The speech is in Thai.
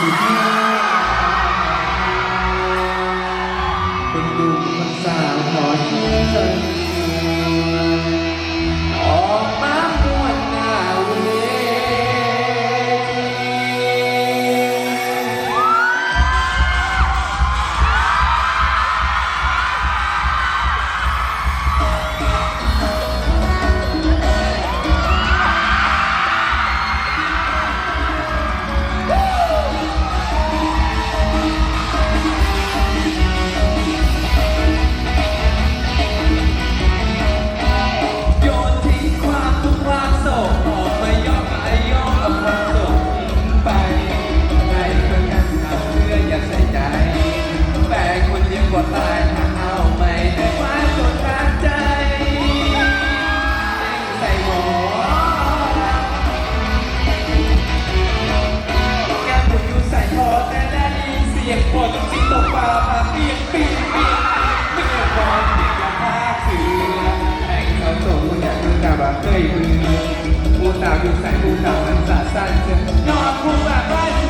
คุณดูคุณสาวขอเชื่อียงพอจะติ๊กตกปลาปลาเปียงปีงปีงไม่เคยความติดกับห้าคือแห่งเขาโจมอยากมึงกับว่าเคยมึงกูสาวอยู่ใส่กูสาวมันสาสั้นเชื่อนอนกูแบบได้